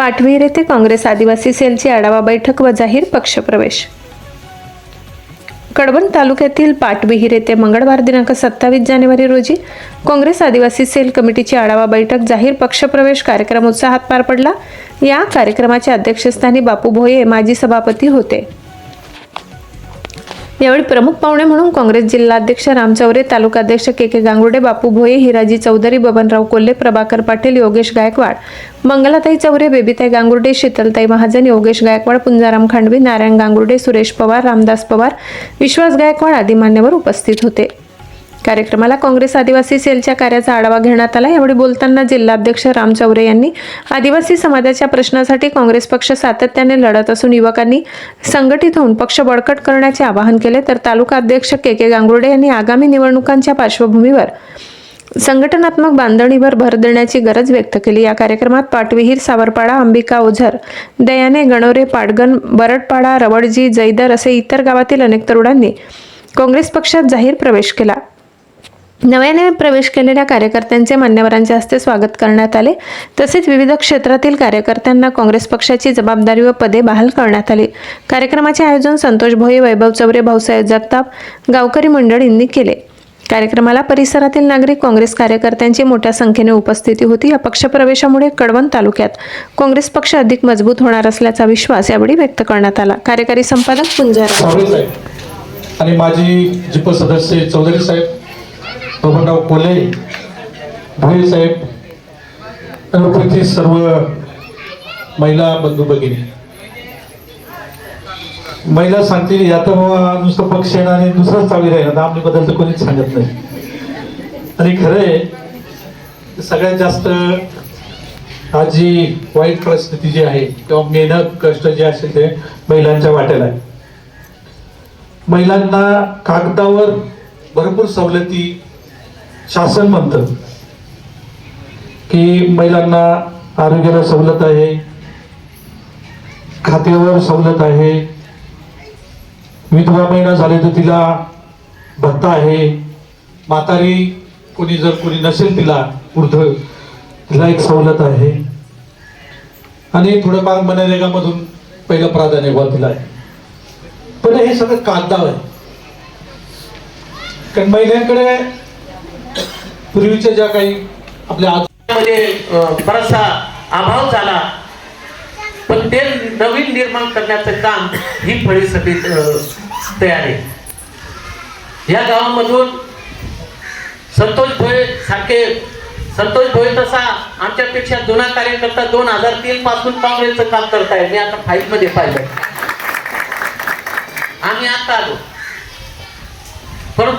पाठविर येथे काँग्रेस आदिवासी सेलची आढावा बैठक व जाहीर पक्षप्रवेश. कडवण तालुक्यातील पाटविहीर येथे मंगळवार दिनांक सत्तावीस जानेवारी रोजी काँग्रेस आदिवासी सेल कमिटीची आढावा बैठक जाहीर पक्षप्रवेश कार्यक्रम उत्साहात पार पडला. या कार्यक्रमाच्या अध्यक्षस्थानी बापू भोये माजी सभापती होते. यावेळी प्रमुख पाहुणे म्हणून काँग्रेस जिल्हाध्यक्ष राम चौरे तालुकाध्यक्ष के के गांगुर्डे बापू भोये हिराजी चौधरी बबनराव कोल्हे प्रभाकर पाटील योगेश गायकवाड मंगलाताई चौरे बेबीताई गांगुर्डे शीतलताई महाजन योगेश गायकवाड पुंजाराम खांडवी नारायण गांगुर्डे सुरेश पवार रामदास पवार विश्वास गायकवाड आदी मान्यवर उपस्थित होते. कार्यक्रमाला काँग्रेस आदिवासी सेलच्या कार्याचा आढावा घेण्यात आला. यावेळी बोलताना जिल्हाध्यक्ष राम चौरे यांनी आदिवासी समाजाच्या प्रश्नासाठी काँग्रेस पक्ष सातत्याने लढत असून युवकांनी संघटित होऊन पक्ष बळकट करण्याचे आवाहन केले. तर तालुका अध्यक्ष के. के. गांगुर्डे यांनी आगामी निवडणुकांच्या पार्श्वभूमीवर संघटनात्मक बांधणीवर भर देण्याची गरज व्यक्त केली. या कार्यक्रमात पाटविहीर सावरपाडा अंबिका ओझर दयाने गणोरे पाडगण बरडपाडा रवडजी जैदर असे इतर गावातील अनेक तरुणांनी काँग्रेस पक्षात जाहीर प्रवेश केला. नव्याने प्रवेश केलेल्या कार्यकर्त्यांचे मान्यवरांच्या हस्ते स्वागत करण्यात आले. तसेच विविध क्षेत्रातील कार्यकर्त्यांना काँग्रेस पक्षाची जबाबदारी व पदे बहाल करण्यात आली. कार्यक्रमाचे आयोजन संतोष भोये वैभव चौरे भाऊसाहेब जगताप गावकरी मंडळींनी केले. कार्यक्रमाला परिसरातील नागरिक काँग्रेस कार्यकर्त्यांची मोठ्या संख्येने उपस्थिती होती. या पक्षप्रवेशामुळे कडवण तालुक्यात काँग्रेस पक्ष अधिक मजबूत होणार असल्याचा विश्वास यावेळी व्यक्त करण्यात आला. कार्यकारी संपादक पुंजारा. आणि माजी जिप सदस्य चौधरी साहेब बबनराव कोले भोई साहेब अनुपस्थित सर्व महिला बंधू भगिनी. महिला सांगतील या तर बाबा नुसतं पक्ष येणार आणि दुसरंच चावी राहील. आम्ही बद्दल तर कोणीच सांगत नाही. आणि खरंय सगळ्यात जास्त आज जी वाईट परिस्थिती जी आहे किंवा मेहनत कष्ट जे असेल ते महिलांच्या वाट्याला आहे. महिलांना कागदावर भरपूर सवलती शासन म्हणतं की महिलांना आरोग्याला सवलत आहे खात्यावर सवलत आहे. विधवा महिना झाले तर तिला भत्ता आहे. म्हातारी कोणी जर कोणी नसेल तिला वृद्ध तिला एक सवलत आहे. आणि थोडंफार मनरेगामधून पहिलं प्राधान्य बुवा तिला आहे. पण हे सगळं कागदाव आहे. कारण महिलांकडे पूर्वीच्या ज्या काही आपल्या आजमध्ये बराचसा अभाव झाला. पण ते नवीन निर्माण करण्याचं काम ही फळी सगळी तयार आहे. या गावामधून संतोष भोये सारखे संतोष भोये तसा आमच्यापेक्षा जुना कार्यकर्ता दोन हजार तीन पासून काँग्रेसचं काम करताय मी आता फाईलमध्ये पाहिलं आम्ही आता आलो.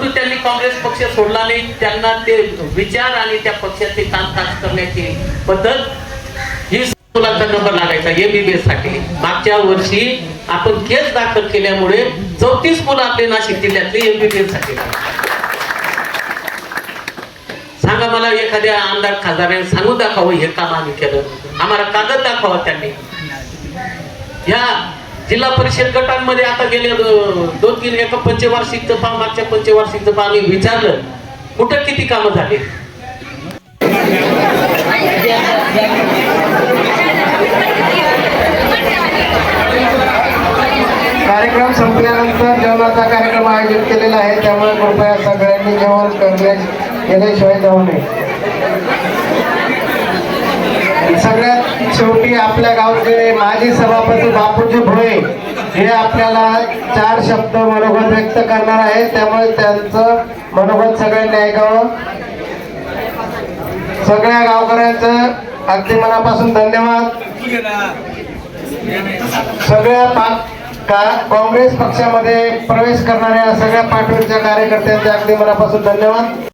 परंतु त्यांनी काँग्रेस पक्ष सोडला नाही. त्यांना ते विचार आणि त्या पक्षाचे कामकाज करण्याची पद्धत ही मुलांचा नंबर लागायचा एमबीबीएससाठी. मागच्या वर्षी आपण केस दाखल केल्यामुळे चौतीस मुलं आपले नाशिक जिल्ह्यातले एमबीबीएससाठी सांगा मला एखाद्या आमदार खासदाराने सांगून दाखवावं हे काम आम्ही केलं. आम्हाला कागद दाखवा त्यांनी. या जिल्हा परिषद गटांमध्ये आता गेले दोन तीन एका पंचवार्षिकचं पहा मागच्या पंचवार्षिकचं पहा आम्ही विचारलं कुठं किती कामं झाले? कार्यक्रम संपल्यानंतर जेवणाचा कार्यक्रम आयोजित केलेला आहे त्यामुळे कृपया सगळ्यांनी जेवण करण्या केल्याशिवाय जाऊ नये. सगळ्यात आपल्या गावचे माजी सभापती बापूजी भोळे हे आपल्याला चार शब्द मनोगत व्यक्त करणार आहेत. त्यामुळे त्यांचं मनोगत सगळ्यांनी ऐकावं. सगळ्या गावकऱ्यांचं अगदी मनापासून धन्यवाद. सगळ्या का- काँग्रेस पक्षामध्ये प्रवेश करणाऱ्या सगळ्या पाठवणच्या कार्यकर्त्यांचे अगदी मनापासून धन्यवाद.